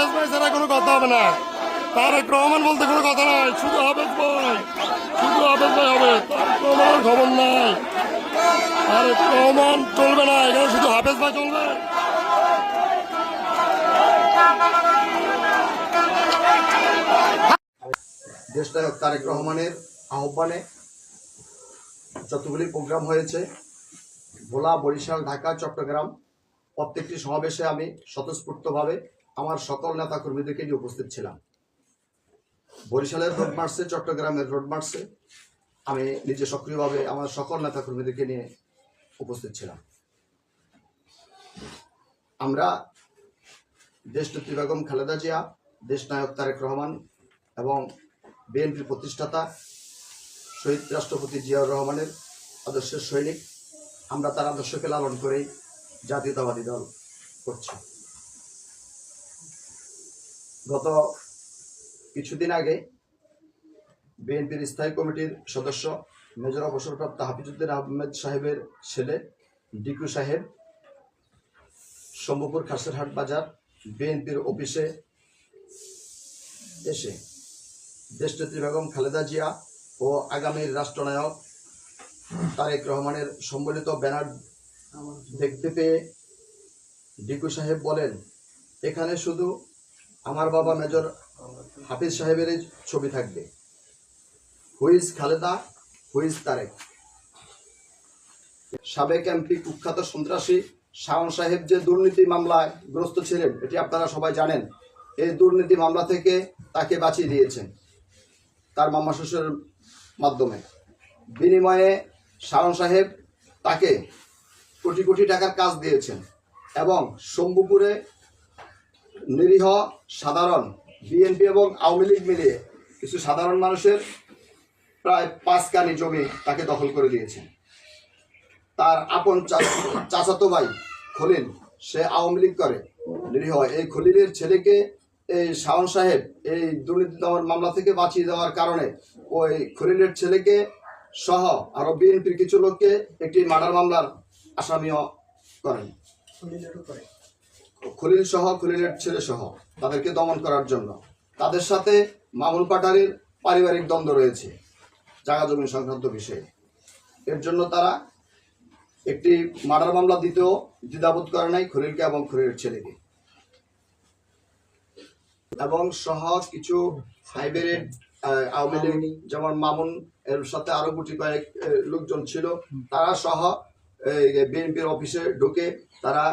হাফেজ ভাই ছাড়া কোনো কথা হবে না। তারেক রহমান বলতে কোনো কথা নাই। শুধু হাফেজ ভাই, শুধু হাফেজ ভাই হবে। তারেক খবর নাই। তারেক রহমান চলবে না, এখানে শুধু হাফেজ ভাই চলবে। দেশনায়ক তারেক রহমানের আহ্বানে যতগুলি প্রোগ্রাম হয়েছে, ভোলা, বরিশাল, ঢাকা, চট্টগ্রাম, প্রত্যেকটি সমাবেশে আমি স্বতঃস্ফূর্তভাবে আমার সকল নেতা কর্মীদেরকে নিয়ে উপস্থিত ছিলাম। বরিশালের রোড মার্চে চট্টগ্রামের রোড মার্চে আমি নিজে সক্রিয়ভাবে আমার সকল নেতা কর্মীদেরকে নিয়ে উপস্থিত ছিলাম। আমরা দেশনেত্রী বেগম খালেদা জিয়া দেশ নায়ক তারেক রহমান এবং বিএনপির প্রতিষ্ঠাতা শহীদ রাষ্ট্রপতি জিয়াউর রহমানের আদর্শের সৈনিক, আমরা তার আদর্শকে লালন করেই জাতীয়তাবাদী দল করছি। গত কিছুদিন আগে বিএনপির স্থায়ী কমিটির সদস্য মেজর অবসরপ্রাপ্ত হাফিজুদ্দিন আহমেদ সাহেবের ছেলে ডিকু সাহেব শম্ভুপুর খাসেরহাট বাজার বিএনপির অফিসে এসে দেশনেত্রী বেগম খালেদা জিয়া ও আগামীর রাষ্ট্রনায়ক তারেক রহমানের সম্বলিত ব্যানার দেখতে পেয়ে ডিকু সাহেব বলেন, এখানে শুধু আমার বাবা মেজর হাফিজ সাহেবের ছবি থাকবে। হুইজ খালেদা হুইজ তারেক সাবেক এমপি, কুখ্যাত সন্ত্রাসী শাওন সাহেব যে দুর্নীতি মামলায় গ্রস্ত ছিলেন, এটি আপনারা সবাই জানেন, এই দুর্নীতি মামলা থেকে তাকে বাঁচিয়ে দিয়েছেন তার মামা শ্বশুরের মাধ্যমে। বিনিময়ে শাওন সাহেব তাকে কোটি কোটি টাকার কাজ দিয়েছেন এবং শম্ভুপুরে নিরীহ, সাধারণ, বিএনপি এবং আওয়ামী লীগ মিলিয়ে কিছু সাধারণ মানুষের প্রায় পাঁচ কানি জমি তাকে দখল করে দিয়েছেন। তার আপন চাচাতো ভাই খলিল, সে আওয়ামী লীগ করে, নিরীহ। এই খলিলের ছেলেকে এই শাওন সাহেব এই দুর্নীতি দমন মামলা থেকে বাঁচিয়ে দেওয়ার কারণে ওই খলিলের ছেলেকে সহ আরও বিএনপির কিছু লোককে একটি মার্ডার মামলার আসামিও করেন। খলিল সহ, খলিলের ছেলে সহ তাদেরকে দমন করার জন্য। তাদের সাথে মামুল পাটারির পারিবারিক দ্বন্দ্ব রয়েছে, জায়গা জমি সংক্রান্ত বিষয়ে। এর জন্য তারা একটি মার্ডার মামলা দিতেও দ্বিধাবোধ করে নাই খলিলকে এবং খলিলের ছেলেকে। এবং সহ কিছু হাইব্রিড আওয়ামী লীগ, যেমন মামুন এর সাথে আরও গুটি কয়েক লোকজন ছিল, তারা সহ বিএনপির অফিসে ঢুকে তারা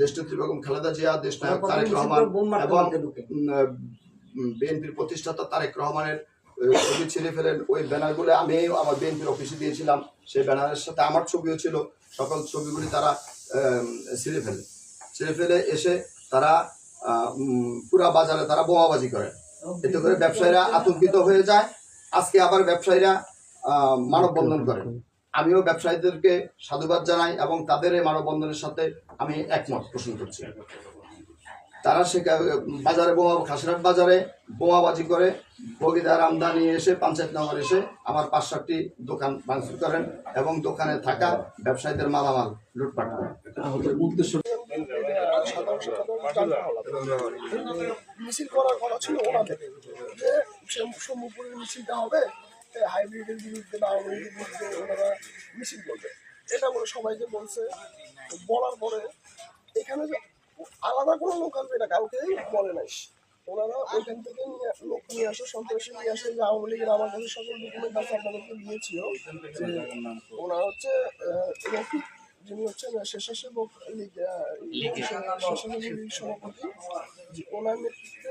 দেশনেত্রী বেগম খালেদা জিয়া দেশনায়ক তারেক রহমান এবং বিএনপির প্রতিষ্ঠাতা তারেক রহমানের ছবি ছিঁড়ে ফেলেন। ওই ব্যানারগুলো আমি আমার বিএনপির অফিসে দিয়েছিলাম। সেই ব্যানারের সাথে আমার ছবিও ছিল। সকল ছবিগুলি তারা ছিঁড়ে ফেলে। ছিঁড়ে ফেলে এসে তারা পুরা বাজারে তারা বোমাবাজি করে। এতে করে ব্যবসায়ীরা আতঙ্কিত হয়ে যায়। আজকে আবার ব্যবসায়ীরা মানববন্ধন করে। আমিও ব্যবসায়ীদেরকে সাধুবাদ জানাই এবং তাদের এই মানববন্ধনের সাথে আমি একমত পোষণ করছি। তারা সে বাজারে বোমা খাসিরহাট বাজারে বোমাবাজি করে বগিদার আমদানি এসে, পঞ্চায়েত নগর এসে আমার পাঁচ সাতটি দোকান ভাঙচুর করেন এবং দোকানে থাকা ব্যবসায়ীদের মালামাল লুটপাট করেন। মিছিল করার কথা ছিল ওনাদের। যে মিছিলটা হবে হাইব্রিডের বিরুদ্ধে বা আওয়ামী লীগের বিরুদ্ধে ওনারা মিছিল করবে। এটা বলে সবাইকে বলছে। বলার পরে এখানে যে আলাদা কোনো লোক আসবে এটা কাউকেই বলে নাই। ওনারা ওইখান থেকে লোক নিয়ে আসে সন্ত্রাসী নিয়ে আসে যে আওয়ামী লীগের আমার কাছে সকল ডকুমেন্ট আছে আপনাদেরকে দিয়েছিল যে ওনার হচ্ছে রফিক যিনি হচ্ছেন স্বেচ্ছাসেবক লীগ স্বেচ্ছাসেবক লীগ সভাপতি ওনার নেতৃত্বে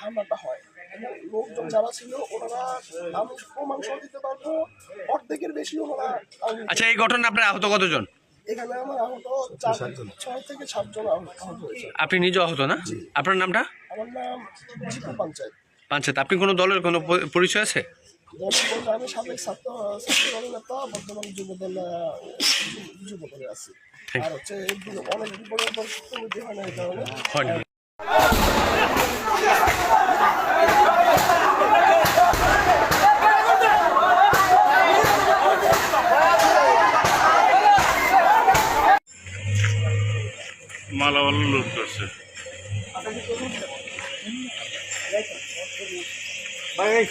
হামলাটা হয়। যারা ছিল ওনারা আমি প্রমাণ সহ দিতে পারব অর্ধেকের বেশি ওনারা আচ্ছা এই ঘটনা আপনার আহত কতজন? এখানে আমার আহত চার ছয় থেকে সাতজন আহত আহত হয়েছে। আপনি নিজে আহত না? আপনার নামটা? আমার নাম জিপু পঞ্চায়েত। পাঞ্চায়েত আপনি কোনো দলের কোনো পরিচয় আছে? আমি সাবেক ছাত্র ছাত্র দলের নেতা বর্তমান যুব দল যুব দলে আছি আর হচ্ছে অনেক বিপদের পর হয় না এই কারণে। করছে ভাই